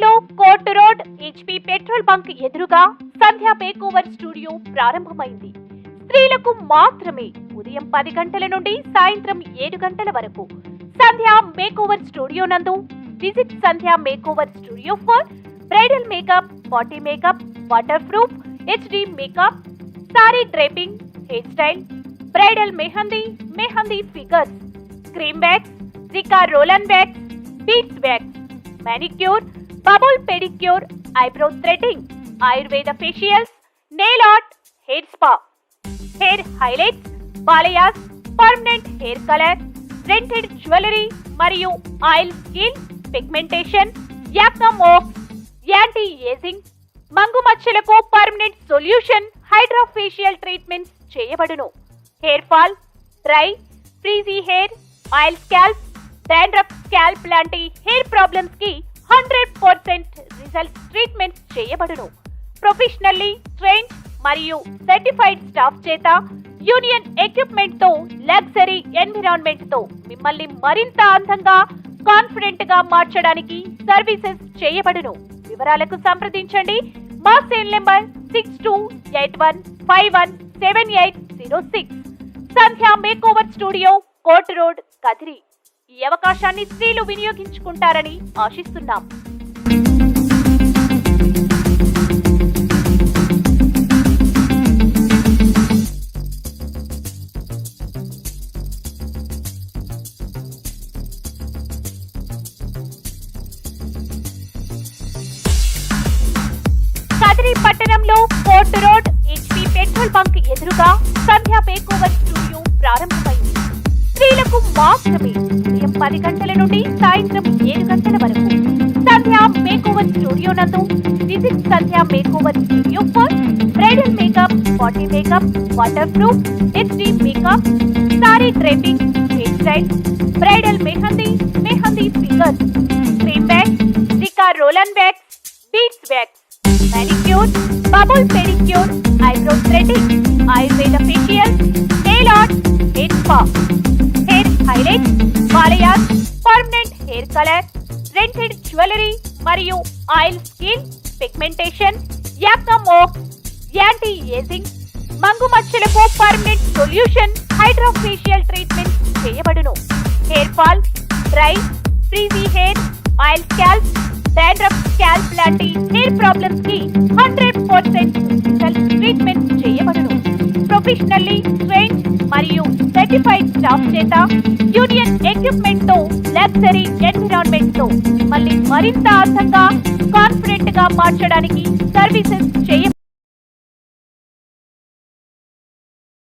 Court road HP petrol bunk ఎదురుగా Sandhya makeover studio ప్రారంభమైంది. స్త్రీలకు మాత్రమే ఉదయం పది గంటల నుండి సాయంత్రం ఏడు గంటల వరకు సంధ్యా మేకోవర్ స్టూడియో నందు visit Sandhya makeover studio for bridal makeup body makeup waterproof HD makeup sari draping hair style bridal mehndi mehndi figures cream bags Zika రోలన్ bags beats bags manicure, bubble pedicure eyebrow threading ayurveda facials nail art hair spa hair highlight balayage permanent hair colour rented jewellery మరియు oil skin pigmentation anti ageing మంగు మచ్చలకు permanent solution hydrofacial treatment చేయబడును. Hair fall dry frizzy hair oil scalp dandruff scalp లాంటి hair ప్రాబ్లమ్స్కి hundred percent result treatments చేయబడును. Professionally train మరియు certified staff చేత union ఎక్విప్మెంట్తో luxury ఎన్విరాన్మెంట్తో మిమ్మల్ని మరింత అందంగా కాన్ఫిడెంట్గా మార్చడానికి సర్వీసెస్ చేయబడును. వివరాలకు సంప్రదించండి. మా cell number six two eight one five one seven eight zero six. Sandhya makeover studio court road Kadiri. ఈ అవకాశాన్ని స్త్రీలు వినియోగించుకుంటారని ఆశిస్తున్నాం. కదిరి పట్టణంలో కోర్టు రోడ్ పది గంటల నుండి సాయంత్రం ఏడు గంటల వరకు. సంధ్యా మేకోవర్ స్టూడియో నందు. Visit Sandhya makeover studio for bridal makeup body makeup waterproof HD makeup sari draping hair style bridal mehndi mehndi finger cream bag Rica రోలన్ bags beats bags manicure, bubble pedicure eyebrow threading, ayurveda facial, colour hair jewellery మరియు oil skin pigmentation acne anti ageing మంగు మచ్చలకు permanent solution hydrofacial treatment చేయబడును. Hair fall dry frizzy hair oil scalp dandruff scalp లాంటి hair ప్రాబ్లమ్స్కి certified staff చేత union ఎక్విప్మెంట్తో luxury ఎన్విరాన్మెంట్తో మళ్ళీ మరింత అర్థంగా కాన్ఫిడెంట్గా మార్చడానికి సర్వీసెస్ చేయ